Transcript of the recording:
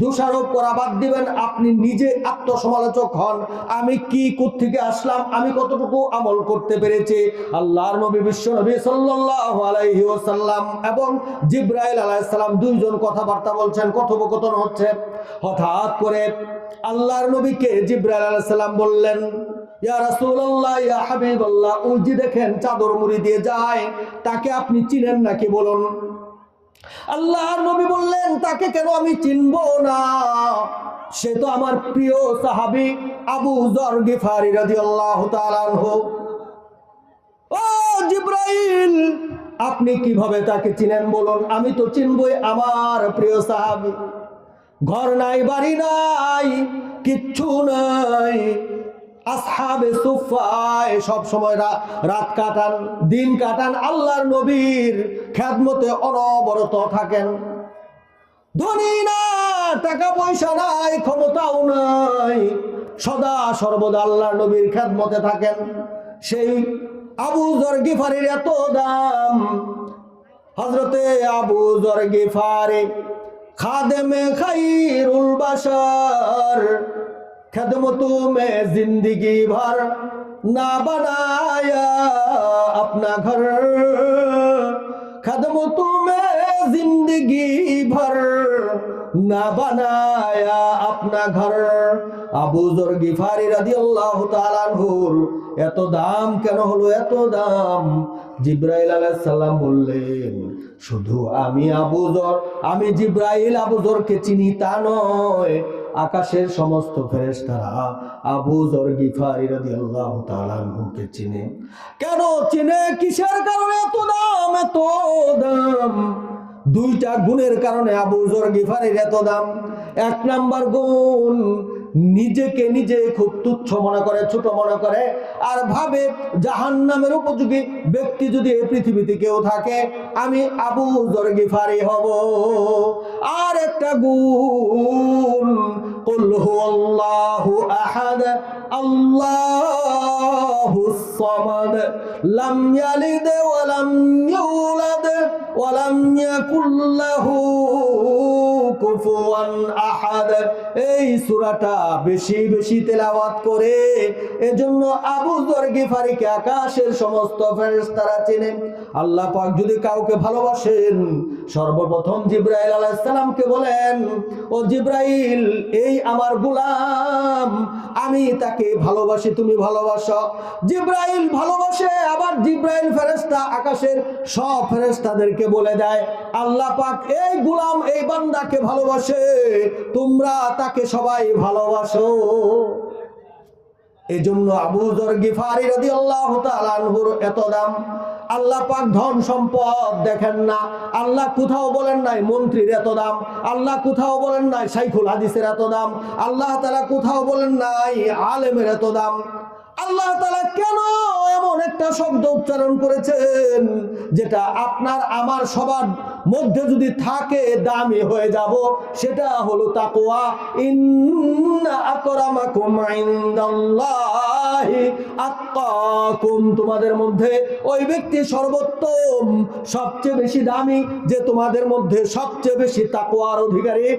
দোষারোপ করা বাদ দিবেন, আপনি নিজে আত্মসমালোচক হন। আমি কি থেকে আসলাম? আমি কতটুকু আমল করতে পেরেছি? আল্লাহর নবী বিশ্ব নবী সাল্লাল্লাহু আলাইহি ওয়াসাল্লাম এবং জিব্রাইল আলাইহিস সালাম দুইজন কথাবার্তা বলছেন, কথোপকথন হচ্ছে। হঠাৎ করে আল্লাহর নবীকে জিব্রাইল আলাইহিস সালাম বললেন দেখেন চাদর মুড়ি দিয়ে যায়, তাকে আপনি চিনেন নাকি বলুন? আল্লাহর নবী বললেন, তাকে কেন আমি চিনব না? সে তো আমার প্রিয় সাহাবী আবু জর গিফারি তাআলা আনহু। ও জিব্রাইল, আপনি কীভাবে তাকে চিনেন বলুন? আমি তো চিনবই আমার প্রিয় সাহাবী। ঘর নাই, বাড়ি নাই, কিচ্ছু নাই। আসহাবে সুফায় সব সময় রাত কাটান, দিন কাটান, আল্লাহর নবীর খেদমতে অনবরত থাকেন। ধনী না টাকা পয়সা নাই, ক্ষমতাও নাই, সদা সর্বদা আল্লাহর নবীর খেদমতে থাকেন। সেই আবু জর গিফারির এত দাম হজরতে আবু জর গিফারি, খাদেমে খাইরুল বাশার খেদমতু মে জিন্দিগি ভর না বানায়া আপনা ঘর। খেদমতু মে জিন্দিগি ভর না বানায়া আপনা ঘর আবুজর গিফারি রাদি আল্লাহ তালানহুর এত দাম কেন হলো, এত দাম? জিব্রাইল আলাইসাল্লাম বললেন, শুধু আমি আবুজর আমি জিব্রাইল আবুজরকে চিনি তা নয়। আকাশের সমস্ত ফেরেস্তারা আবু জর গিফারি রাদিয়াল্লাহু আল্লাহ তালানহুকে চিনে। কেন চিনে? কিসের কারণে এত দাম এত দাম? দুইটা গুণের কারণে আবু জোর গিফারের এত দাম। এক নাম্বার গুণ, নিজেকে নিজে খুব তুচ্ছ মনে করে, ছোট মনে করে, আর ভাবে জাহান নামের উপযোগী ব্যক্তি যদি এই পৃথিবীতে কেউ থাকে, আমি আবু জরগিফারি হব। আর একটা গুণ আহাদ, আল্লাহ الصمد لم يلد ولم يولد ولم يكن له কুফুয়ান আহাদ। এই বেশি বেশি তেলাওয়াত করে, এজন্য আবু গিফারিকে আকাশের সমস্ত ফেরেশতারা চেনেন আল্লাহ পাক যদি কাউকে ভালোবাসেন, সর্বপ্রথম জিব্রাইল আলাইহিস সালামকে বলেন, ও জিব্রাইল, এই আমার গোলাম, আমি তাকে ভালোবাসি, তুমি ভালোবাসো। জিব্রাইল ভালোবাসে, আবার জিব্রাইল ফেরেশতা আকাশের সব ফেরেশতাদেরকে বলে দেয়, আল্লাহ পাক এই গোলাম, এই বান্দাকে ভালোবাসে, তোমরা তাকে সবাই ভালোবাসো। এই জন্য আবু জর গিফারি রাদিয়াল্লাহু তাআলা আনহুর এত দাম। আল্লাহ পাক ধন সম্পদ দেখেন না। আল্লাহ কোথাও বলেন নাই মন্ত্রীর এত দাম। আল্লাহ কোথাও বলেন নাই শাইখুল হাদিসের এত দাম। আল্লাহ তাআলা কোথাও বলেন নাই আলেমের এত দাম। আল্লাহ তাআলা কেন এমন একটা শব্দ উচ্চারণ করেছেন? যেটা আপনার, আমার সবার মধ্যে যদি থাকে, দামি হয়ে যাব। সেটা হলো আত্তাকুম। তোমাদের মধ্যে ওই ব্যক্তি সর্বোত্তম, সবচেয়ে বেশি দামি, যে তোমাদের মধ্যে সবচেয়ে বেশি তাকওয়ার অধিকারী।